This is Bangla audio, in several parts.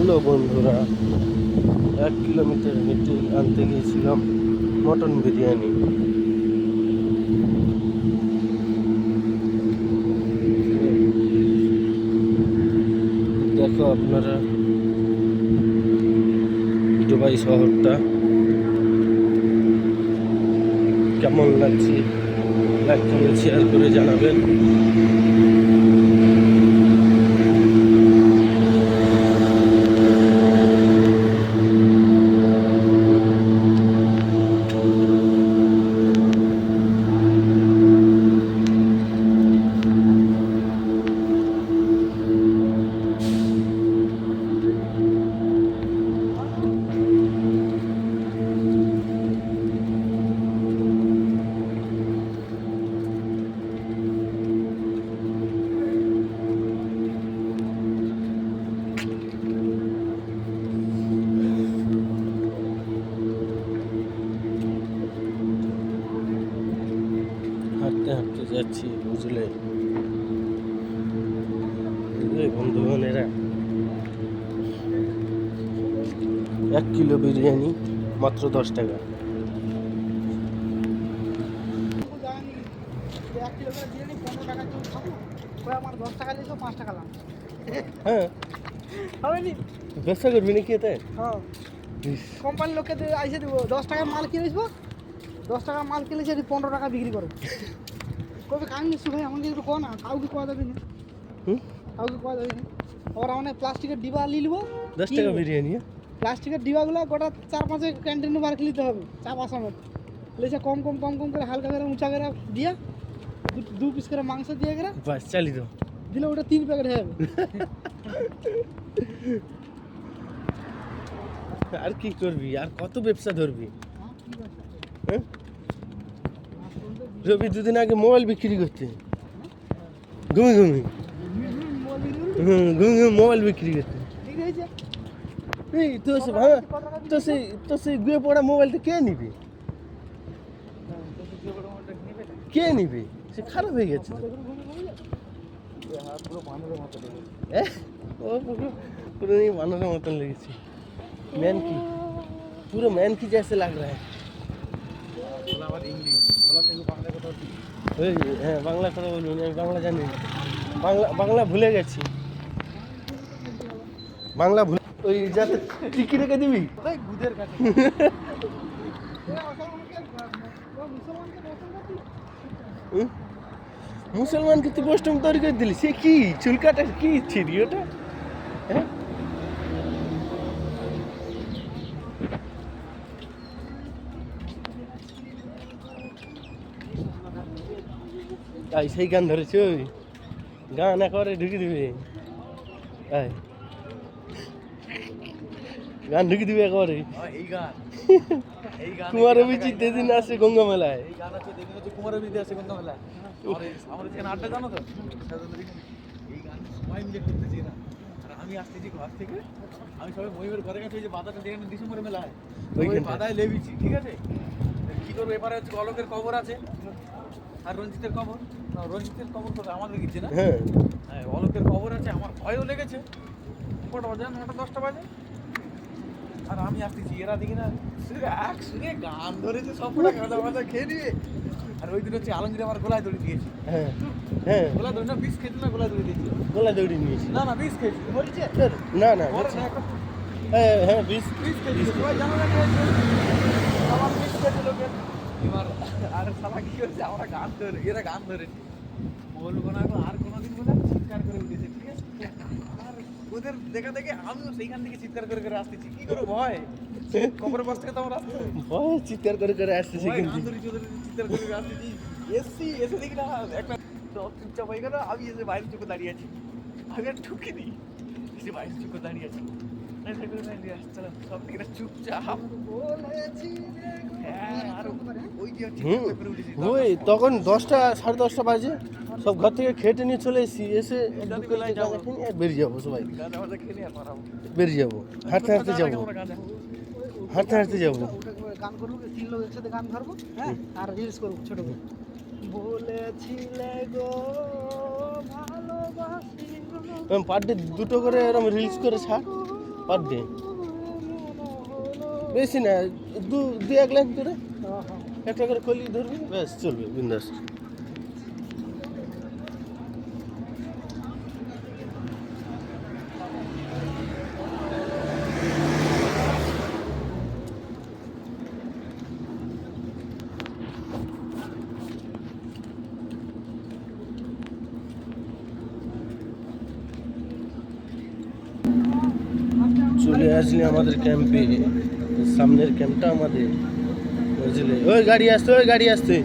হ্যালো বন্ধুরা, এক কিলোমিটার হেঁটে আনতে গিয়েছিলাম মটন বিরিয়ানি। দেখো আপনারা, দুবাই শহরটা কেমন লাগছে? লাইক কমেন্ট শেয়ার করে জানাবেন। হাঁটতে হাঁটতে যাচ্ছি, বুঝলে? বুঝলে বন্ধুগণেরা, এক কিলো বিরিয়ানি, মাত্র দশ টাকা। হ্যাঁ। ব্যবসা করবি দশ টাকা মাল কিনে আসব। দশ টাকা মাল কিনে সেটি পনেরো টাকা বিক্রি করো। কবে কাজ নিচ্ছি ভাই আমাকে একটু কো না কাউকে কোয়া যাবে না হুম? কাউকে কোয়া যাবে না আবার মানে প্লাস্টিকের ডিবা নিয়ে নিবো দশ টাকা বিরিয়ানি হ্যাঁ? প্লাস্টিকের ডিবাগুলো গোটা চার পাঁচে ক্যান্টিনে বার নিতে হবে চা পাঁচামের লেসে কম কম কম কম করে হালকা করে উঁচা করে দিয়ে দু- দু পিস করে মাংস দিয়ে করে বাস চালি তো দিলে ওটা তিন প্যাকেট হয়ে যাবে আর কি করবি আর কত ব্যবসা ধরবি হ্যাঁ? রবি দুদিন আগে মোবাইল বিক্রি করতে ঘুমি ঘুমি হুম ঘুমি ঘুমি মোবাইল বিক্রি করতে ঠিক হয়েছে এই তো সে ভাঙা তো সেই তো সেই গুয়ে পড়া মোবাইলটা কে নিবে কে নিবে সে খারাপ হয়ে গেছে তো। এ? ও পুরো পুরো नहीं বানরের মতন লেগেছে ম্যান কি পুরো ম্যান কি जैसे लग रहा है ওই হ্যাঁ বাংলা কথা বলুন আমি বাংলা জানি। বাংলা বাংলা ভুলে গেছি। বাংলা ভুলে ওই যাতে টিকি রেখে দিবি? গুদের কাছে। মুসলমানকে তুই বস্টম তৈরি করে দিলি। সে কি? চুলকাটা কি? ছিড়ি ওটা হ্যাঁ? তাই সেই গান ধরেছ ওই। গান একবারে ঢুকে দিবে। তাই গান ঢুকে দিবে একবারে। কুমার অভিজিৎ যেদিন আসে গঙ্গা মেলায় কুমার বিদ্যা আছে কোন মেলা আমার এই- আমার আড্ডা জানো তো? এই গান সবাই মিলে করতেছি না আর আমি আসতেছি ঘর থেকে। আমি সবাই মহিমের ঘরে গেছে যে বাদাটা যেখানে ডিসেম্বরে মেলা হয় ওই। বাদায় লেবিছি ঠিক আছে? কি করব? এবারে হচ্ছে অলোকের কবর আছে। আর রঞ্জিতের কবর? না, রঞ্জিতের কবর তো আমাদের গিয়েছে না? হ্যাঁ। হ্যাঁ অলোকের খবর আছে আমার ভয়ও লেগেছে। কটা বাজে? নটা দশটা বাজে। আর আমি আসতেছি এরা দেখি না। শুধু এক শুনে গান ধরেছে সব কটা গাঁদা ফাঁদা খেয়ে নিয়ে। আর ওই দিন হচ্ছে আলমগীর আমার গোলায় দড়ি দিয়েছি। হ্যাঁ হ্যাঁ। গোলা দড়ি না বিষ খেয়েছি না গোলায় দড়ি দিয়েছি গোলা দৌড়ি নিয়েছি। না না বিষ খেয়েছি বলছে? না না হ্যাঁ হ্যাঁ বিশ বিষ খেয়েছি সবাই জানো না আমার বিষ খেয়েছে লোকের। এবার আর সালা কি হয়েছে? আমরা গান ধরে এরা গান ধরেছে। বলব না আর কোনোদিন বলে চিৎকার করে উঠেছে ঠিক আছে? আর ওদের দেখা দেখে আমিও সেইখান থেকে চিৎকার করে করে আসতেছি। কি করব ভয়? কবরের পাশ থেকে তো আমরা ভয় চিৎকার করে করে গান ধরে চিৎকার করে করে আসতেছি। এসছি এসে দেখি না একটা চুপচাপ হয়ে গেল আমি এসে বাইরের চোখে দাঁড়িয়ে আছি। আমি আর ঢুকে দিই এসে বাইরের চোখে দাঁড়িয়ে আছি। হ্যাঁ ওই তখন দশটা সাড়ে দশটা বাজে সব ঘর থেকে খেটে নিয়ে চলে এসেছি এসে বেরিয়ে যাব সবাই। বেরিয়ে যাব হাঁটতে হাঁটতে যাব। হাঁটতে হাঁটতে যাব। ওটা গান করব তিন লোক একসাথে গান ধরবো হ্যাঁ আর রিলস করব ছোট করে। বলেছিলে গো ভালোবাসি। গো পার ডে দুটো করে এরকম রিলস করে ছাড়। পার ডে বেশি না দু দু এক লাইন করে একটা করে কলি ধরবি ব্যাস চলবে বিন্দাস। চলে আসলে আমাদের ক্যাম্পে সামনের ক্যাম্পটা আমাদের। বুঝলে ওই গাড়ি আসতে ওই গাড়ি আসছে।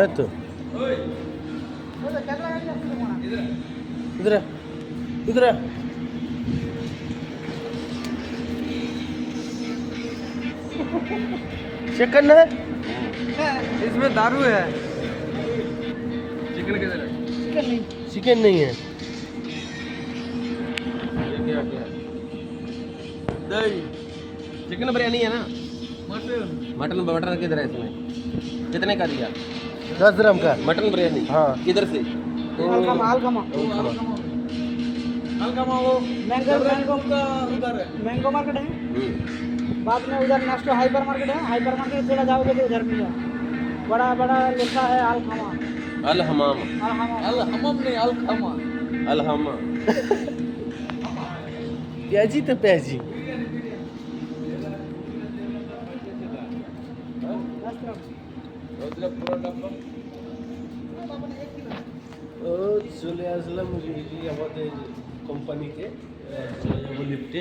है ಹೇಳ್ತು इधर ಇದ್ರ चिकन है? इसमें दारू है। चिकन किधर है? चिकन नहीं। चिकन नहीं है। चिकन बिरयानी है ना? मटन। मटन बटर किधर है इसमें? कितने का दिया? दस ग्राम का। मटन बिरयानी? हाँ। किधर से? मैंगो मार्केट है। हम्म। बाद में उधर नेक्स्ट हाइपर मार्केट है। हाइपर मार्केट थोड़ा जाओगे तो उधर भी है। बड़ा बड़ा लिखा है अलहमा। अलहमाम। अलहमम नहीं अलहमा अलहमा। प्याजी तो प्याजी। ও চলে আসলাম আমাদের কোম্পানিতে চলে যাব লিফটে